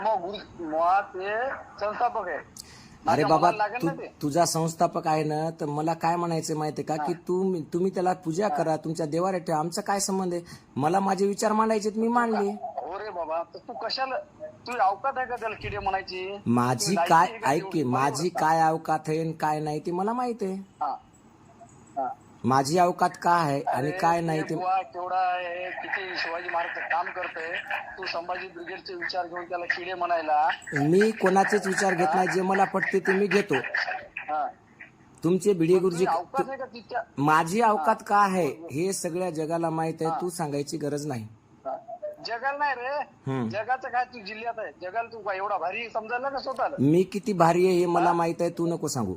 मुळात ते संस्थापक आहे. अरे बाबा तू तुझा संस्थापक आहे ना तर मला काय म्हणायचं माहितीये का? की तू तुम्ही त्याला पूजा करा तुमच्या देवाऱ्यात ठेवा. आमचा काय संबंध आहे? मला माझे विचार मांडायचे मी मांडले हो बाबा तू कशाला तू अवकात आहे का त्याला किडे म्हणायची? माझी काय ऐक? माझी काय अवकात आहे काय नाही ते मला माहीत आहे. माझी अवकात काय आहे आणि काय नाही ते केवढा आहे किती शिवाजी महाराज काम करतोय तू संभाजी ब्रिगेडचे विचार घेऊन त्याला किडे म्हणायला. मी कोणाचेच विचार घेत नाही जे मला पटते ते मी घेतो. हा. तुमचे भिडे गुरुजी का माझी अवकात का आहे हे सगळ्या जगाला माहीत आहे तू सांगायची गरज नाही. जगाला नाही रे. जगाचं काय तू जिल्ह्यात आहे? जगाला तू काय एवढा भारी समजायला का स्वतःला? मी किती भारी आहे हे मला माहीत आहे तू नको सांगू.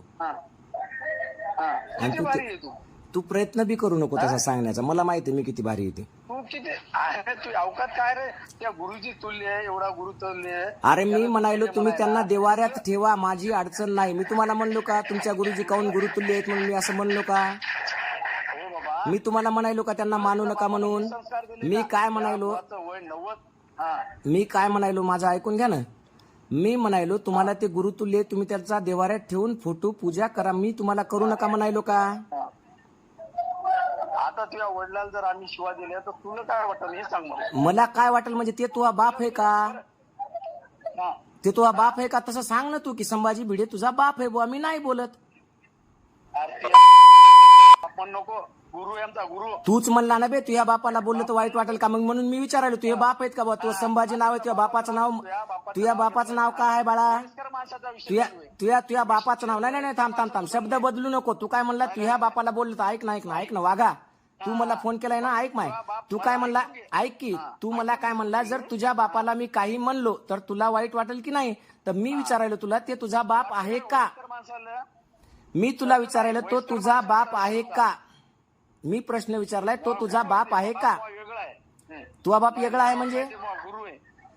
आणि तू? ते- प्रयत्न बी करू नको तसा सांगण्याचा. मला माहिती आहे मी किती भारी येते तू. किती? अरे तू अवकात काय रे? त्या गुरुजी तुल्य आहे एवढा गुरु तुल्य आहे. अरे मी म्हणायलो तुम्ही त्यांना देवाऱ्यात ठेवा माझी अडचण नाही. मी तुम्हाला म्हणलो का तुमच्या गुरुजी काऊन गुरुतुल्य आहेत? म्हणून मी असं म्हणलो का? हो बाबा. मी तुम्हाला म्हणायलो का त्यांना मानू नका म्हणून. संस्कार दिले मी. काय म्हणायलो? मुलाचं वय नव्वद. हा. मी काय म्हणायलो माझं ऐकून घ्या ना. मी म्हणायलो तुम्हाला ते गुरुतुल्य आहे, तुम्ही त्याचा देवाऱ्यात ठेवून फोटो पूजा करा. मी तुम्हाला करू नका म्हणायलो का? हा. आता तुझ्या वडिलांना जर आम्ही शिवा दिल्या तर तुला काय वाटतं? हे सांग मला. मला काय वाटेल म्हणजे ते तुझा बाप आहे का? हा. ते तुझा बाप आहे का? तसं सांग ना तू की संभाजी भिडे तुझा बाप आहे बुवा मी नाही बोलत. अरे ते आपण नको. गुरु आमचा गुरु. तूच म्हणला ना बे तुझ्या बापाला बोललं तर वाईट वाटेल का? मग म्हणून मी विचारायलो तुझे बाप आहेत का बा तुझं संभाजी नाव आहे तुझ्या बापाचं नाव तुझ्या बापाचं नाव काय आहे बाळा? माणसाचा विषय तुझ्या चालू आहे. तुझ्या तुझ्या बापाचं नाव नाही नाही नाही, थांब थांब थांब. शब्द बदलू नको. तू काय म्हणला? तुझ्या बापाला बोललं तर ऐक ना ऐक ना ऐक ना वाघा. तू मला फोन केलाय ना ऐक माय. तू काय म्हणला? ऐक की तू मला काय म्हणला? जर तुझ्या बापाला मी काही म्हणलो तर तुला वाईट वाटेल की नाही? तर मी विचारायलो तुला ते तुझा बाप आहे का? मी तुला विचारायला तो तुझा बाप आहे का? मी प्रश्न विचारलाय तो तुझा बाप आहे का? तुझा बाप वेगळा आहे म्हणजे?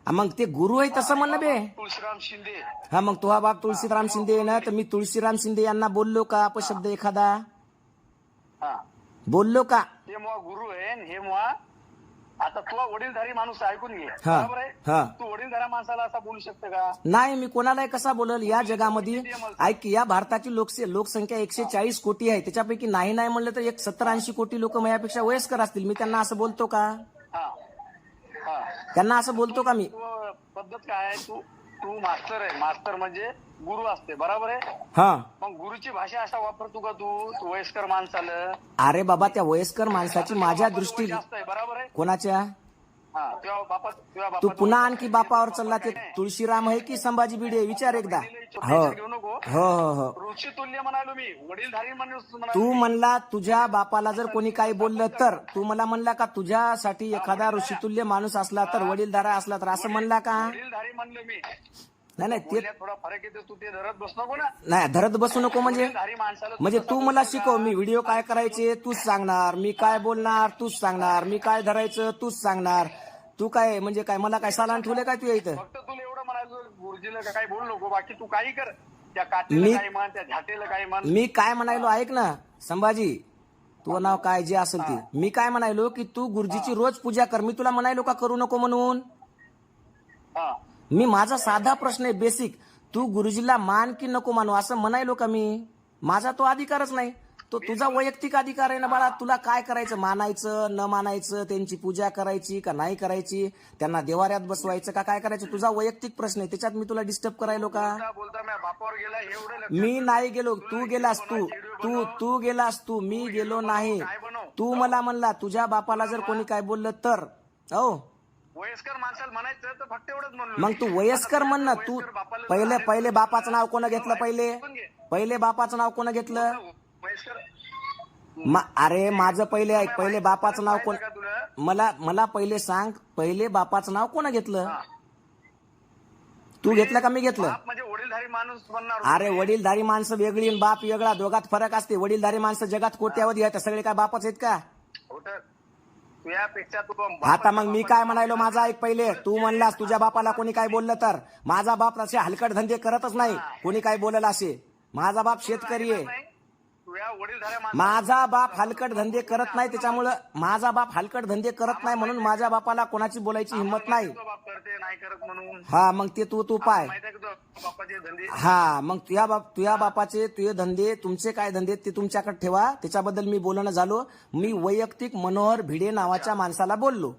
मग ते गुरु आहे तसं म्हणणं बे. तुळशीराम शिंदे हा मग तुझा बाप तुळशीराम शिंदे ना तर मी तुळशीराम शिंदे यांना बोललो का अपशब्द एखादा? बोललो का? ते मग गुरु आहे आणि हे मग आता तू वडीलधारी माणूस ऐकून घे. हा बरोबर आहे? तू वडीलधाऱ्या माणसाला असा बोलू शकतो का? नाही मी कोणालाही कसा बोलल? या जगामध्ये ऐक की, या भारताची लोकसे लोकसंख्या एकशे चाळीस कोटी आहे. त्याच्यापैकी नाही नाही म्हणलं तर एक सत्तर ऐंशी कोटी लोक माझ्यापेक्षा वयस्कर असतील. मी त्यांना असं बोलतो का? हा. हा. त्यांना असं बोलतो का मी? तू पद्धत काय आहे? तू तू मास्तर आहे. मास्तर म्हणजे गुरु असते बरोबर आहे? हा. मग गुरुची भाषा असा वापरतो का तू? वयस्कर माणसाला? अरे बाबा त्या वयस्कर माणसाची माझ्या दृष्टी जास्त आहे बरोबर आहे? कोणाच्या? हा बापा तू पुन्हा आणखी. बापावर चालला ते तुळशीराम आहे की संभाजी भिडे? विचार एकदा. हो. घेऊ नको. हो हो हो. ऋषी तुल्य म्हणालो मी. वडीलधारी माणूस तू. म्हणला तुझ्या बापाला जर कोणी काही बोललं तर. तू मला म्हणला का तुझ्यासाठी एखादा ऋषितुल्य माणूस असला तर वडीलधारा असला तर असं म्हणला का? वडीलधारी म्हणलो मी. नाही नाही ते थोडा फरक येतो तू ते धरत बस नको ना. नाही धरत बसू नको म्हणजे म्हणजे तू मला शिकव? मी व्हिडिओ काय करायचे तूच सांगणार मी काय बोलणार तूच सांगणार मी काय धरायचं तूच सांगणार. तू काय म्हणजे काय मला काय सालान ठेवले काय तू इथं? फक्त तुला एवढं म्हणायचं गुरुजीला का काही बोलू नको बाकी तू काही कर. त्या म्हण झाटेला म्हण. मी काय म्हणायलो ऐक ना संभाजी तुझं नाव काय जे असेल ते. मी काय म्हणायलो की तू गुरुजीची रोज पूजा कर मी तुला म्हणायलो का करू नको म्हणून? मी माझा साधा प्रश्न आहे बेसिक तू गुरुजीला मान की नको मानू असं म्हणायलो का मी? माझा तो अधिकारच नाही. तो तुझा वैयक्तिक अधिकार आहे ना बाळा. तुला काय करायचं? मानायचं न मानायचं त्यांची पूजा करायची का नाही करायची? त्यांना देवाऱ्यात बसवायचं का काय करायचं? तुझा वैयक्तिक प्रश्न आहे. त्याच्यात मी तुला डिस्टर्ब करायलो का? मी नाही गेलो. तू गेलास तू. तू तू गेलास तू. मी गेलो नाही. तू मला म्हणला तुझ्या बापाला जर कोणी काय बोललं तर. हो. वयस्कर माणसाला म्हणायचं तर फक्त एवढंच म्हणलो मग. तू वयस्कर म्हण ना तू वयस्कर बापाला पहिले पहिले बापाचं नाव कोण घेतलं पहिले. पहिले बापाचं नाव कोण घेतलं? वयस्कर मा- अरे माझं पहिले ऐक पहिले बापाचं नाव कोण का तुला. मला मला पहिले सांग पहिले बापाचं नाव कोण घेतलं? तू घेतलं का मी घेतलं? बाप म्हणजे वडीलधारी माणूस अरे वडीलधारी माणसं वेगळी आणि बाप वेगळा दोघात फरक असते. वडीलधारी माणसं जगात कोट्यावधी आहेत सगळे काय बापच आहेत का. तुझ्यापेक्षा तू आता मग मी काय म्हणायलो माझा ऐक पहिले. तू म्हणलास तुझ्या बापाला कोणी काय बोललं तर. माझा बाप असे हलकट धंदे करतच नाही. कोणी काय बोलल असे? माझा बाप शेतकरी आहे. माझा बाप हलकट धंदे करत नाही त्याच्यामुळं माझा बाप हलकट धंदे करत नाही म्हणून माझ्या बापाला कोणाची बोलायची हिंमत नाही. हा मग ते तू तू पाय. धंदे. हा मग तुझ्या बाप तुझ्या बापाचे तुझे धंदे तुमचे काय धंदे ते तुमच्याकडे ठेवा. त्याच्याबद्दल मी बोलणं झालो. मी वैयक्तिक मनोहर भिडे नावाच्या माणसाला बोललो.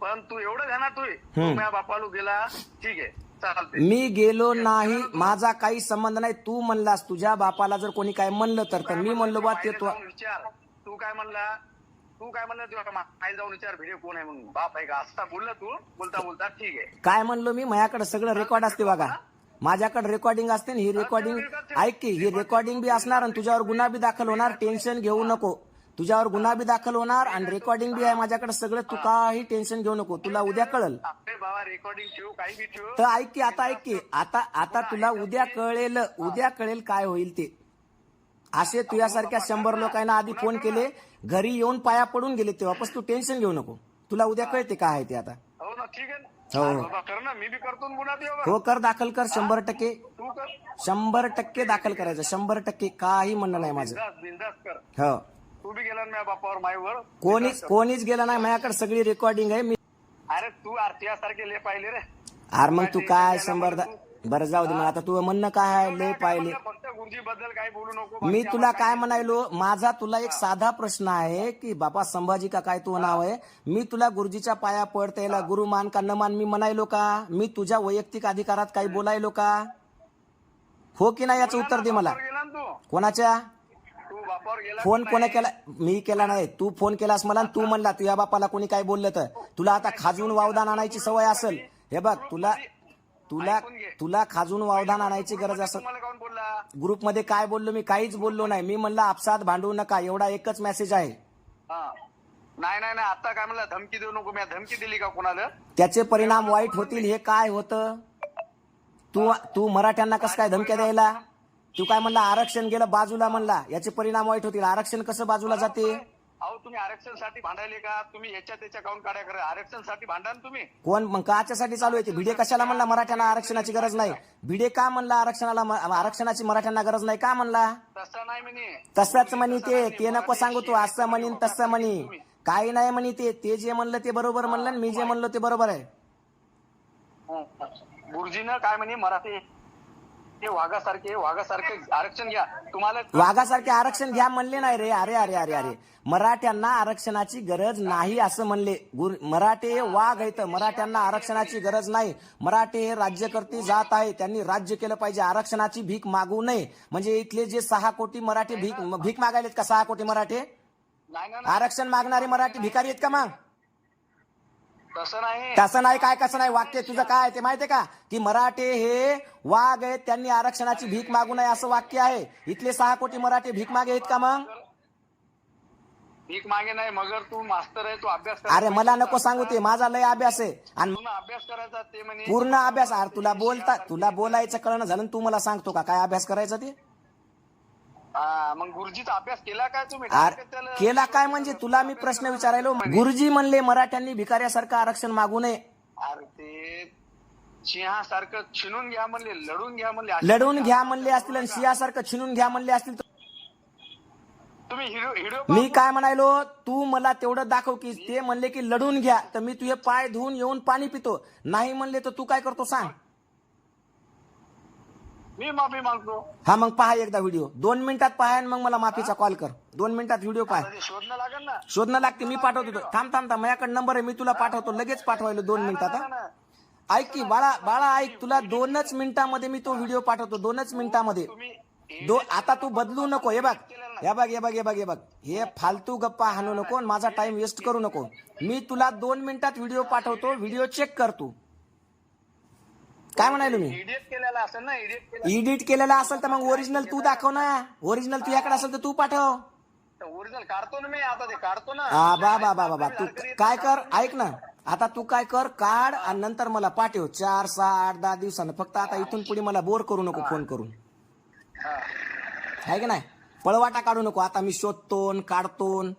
पण तू एवढं घाना तू. तू माझ्या बापाला गेला. ठीक आहे चालते मी गेलो नाही. माझा काही संबंध नाही. तू म्हणलास तुझ्या बापाला जर कोणी काय म्हणलं तर तर मी म्हणलो बा ते तो जाऊन विचार. तू काय म्हणला? तू काय म्हणला माईल जाऊन विचार व्हिडिओ कोण आहे मग? बाप आहे का? असता बोलला तू बोलता बोलता ठीक आहे. काय म्हणलो मी? माझ्याकडे सगळं रेकॉर्ड असते बघा. माझ्याकडे रेकॉर्डिंग असते ना ही रेकॉर्डिंग ऐक की ही रेकॉर्डिंग बी असणार आणि तुझ्यावर गुन्हा बी दाखल होणार. टेन्शन घेऊ नको. तुझ्यावर गुन्हा बी दाखल होणार आणि रेकॉर्डिंग बी आहे माझ्याकडे सगळं. तू काही टेन्शन घेऊ नको. तुला उद्या कळल. अरे बाबा रेकॉर्डिंग ठेव काही बी ठेव. तर ऐक की आता ऐक की. आता आता तुला उद्या कळेल उद्या कळेल काय होईल ते. असे तुझ्यासारख्या शंभर लोकांना आधी फोन केले घरी येऊन पाया पडून गेले तेव्हापास तू टेन्शन घेऊ नको. तुला उद्या कळते काय आहे ते आता. हो ना ठीक आहे ना. हो. बाबा कर ना मी बी करतो ना गुन्हा ते बाबा. हो कर दाखल कर शंभर टक्के. तू कर. शंभर टक्के दाखल करायचं शंभर टक्के काही म्हणणं नाही माझं. बिंदास बिंदास कर. हो. तू बी गेला ना माझ्या बापावर माईवर. कोणीच कोणीच गेलं नाही माझ्याकडे सगळी रेकॉर्डिंग आहे मी अरे तू आरतीया सारखे ले पाहिले रे. अरे मग तू काय शंभर दा बरं जाऊ दे मग आता तुझं म्हणणं काय आहे? लय पाहिले. फक्त गुरुजी बद्दल काही बोलू नको मी तुला काय म्हणायलो माझा तुला एक साधा प्रश्न आहे की बाबा संभाजी का काय तू नाव आहे? मी तुला गुरुजीच्या पाया पडता याला गुरु मान का न मान मी म्हणायलो का? मी तुझ्या वैयक्तिक अधिकारात काही बोलायलो का? हो की नाही याचं उत्तर दे मला. कोणाच्या? फोन कोणा केला? मी केला नाही. तू फोन केलास मला आणि तू म्हणला तुझ्या बापाला कोणी काय बोललं तर. तुला आता खाजून वावदान आणायची सवय असेल. हे बघ तुला तुला तुला खाजून वावदान आणायची गरज तुम्हाला बोलला? ग्रुपमध्ये काय बोललो मी काहीच बोललो नाही. मी म्हणलं आपसात भांडू नका. एवढा एकच मेसेज आहे. हा. नाही नाही नाही. आता काय म्हणला? धमकी देऊ नको. मी धमकी दिली का कोणाला? त्याचे परिणाम वाईट होतील हे काय होतं? तू तू मराठ्यांना कसं काय धमक्या द्यायला? तू काय म्हणला आरक्षण गेलं बाजूला म्हणला. याचे परिणाम वाईट होतील. आरक्षण कसं बाजूला जाते? अहो तुम्ही आरक्षणसाठी भांडायले का? तुम्ही याच्या त्याच्या काउंट काढ्या करा? आरक्षणसाठी भांडा ना तुम्ही? कोण? मग काच्यासाठी चालू आहे भिडे कशाला म्हणला मराठ्यांना आरक्षणाची गरज नाही? भिडे का म्हणला आरक्षणाला आरक्षणाची मराठ्यांना गरज नाही? का म्हणला? तसं नाही म्हणे. तसंच म्हणी ते. ते नको सांगू तू. असं म्हणीन तसं म्हणी. काही नाही म्हणी ते. ते जे म्हणलं ते बरोबर म्हणलं आणि मी जे म्हणलो ते बरोबर आहे. गुरुजीनं काय म्हणे? मराठी ते वाघासारखे वाघासारखे आरक्षण घ्या. तुम्हाला वाघासारखे आरक्षण घ्या म्हणले नाही रे. अरे अरे अरे अरे. मराठ्यांना आरक्षणाची गरज नाही असं म्हणले. गुर- मराठे हे वाघ आहेत. मराठ्यांना आरक्षणाची गरज नाही. मराठे हे राज्यकर्ते जात आहे त्यांनी राज्य केलं पाहिजे. आरक्षणाची भीक मागू नये. म्हणजे इथले जे सहा कोटी मराठे भीक भीक मागायलेत का सहा कोटी मराठे. आरक्षण मागणारे मराठी भिकारी आहेत का मग? तसं नाही. तसं नाही काय कसं नाही? वाक्य तुझं काय ते माहितीये का? की मराठे हे वाघ आहेत त्यांनी आरक्षणाची भीक मागू नये असं वाक्य आहे. इथले सहा कोटी मराठे भीक मागे आहेत का मग? भीक मागे नाही मगर तू मास्तर आहे तू अभ्यास अरे मला नको सांगू ते. माझा लय अभ्यास आहे. आणि पूर्ण अभ्यास करायचा ते म्हणे. पूर्ण अभ्यास. अरे तुला बोलता तुला बोलायचं कळणं झालं तू मला सांगतो का? काय अभ्यास करायचा ते? मग गुरुजीचा अभ्यास केला काय तुम्ही? अरे केला काय म्हणजे? तुला मी प्रश्न विचारायलो. गुरुजी म्हणले मराठ्यांनी भिकाऱ्यासारखं आरक्षण मागू नये. अरे ते सिंहासारखं छिनून घ्या म्हणले लढून घ्या म्हणले लढून घ्या म्हणले असतील आणि सिंहासारखं छिनून घ्या म्हणले असतील तर तुम्ही हिरो हिरो मी काय म्हणायलो? तू मला तेवढं दाखव की ते म्हणले की लढून घ्या. तर मी तुझे पाय धुवून येऊन पाणी पितो. नाही म्हणले तर तू काय करतो सांग? मी माफी मागतो. हा मग पहा एकदा व्हिडिओ दोन मिनिटात पहा आणि मग मला माफीचा कॉल कर. दोन मिनिटात व्हिडिओ पाह. आता ते शोधणं लागेल ना. शोधणं लागते मी पाठवतो तो. थांब थांब थांब. माझ्याकडे नंबर आहे मी तुला पाठवतो. लगेच पाठवायलो दोन मिनिटात हा. ना. ऐक की बाळा बाळा ऐक. तुला दोनच मिनिटामध्ये मी तो व्हिडिओ पाठवतो. दोनच मिनिटामध्ये. तुम्ही दो आता तू बदलू नको. हे बघ. हे बघ हे बघ हे बघ हे बघ. हे फालतू गप्पा हाणू नको आणि माझा टाइम वेस्ट करू नको. मी तुला दोन मिनिटात व्हिडिओ पाठवतो. व्हिडिओ चेक कर तू. काय म्हणायलो मी? इडियट केलेला असेल ना इडियट केलं एडिट केलेला असेल तर मग ओरिजिनल तू दाखव ना. ओरिजिनल तुझ्याकडे असेल तर तू पाठव. ओरिजिनल काढतो ना मी आता ते काढतो ना. हा बा बा बा बा बा. तू काय कर ऐक ना. आता तू काय कर काढ आणि नंतर मला पाठव. चार सहा आठ दहा दिवसानं. फक्त आता इथून पुढे मला बोर करू नको फोन करून. हा. आहे की नाही? पळवाटा काढू नको. आता मी शोधतो न काढतो न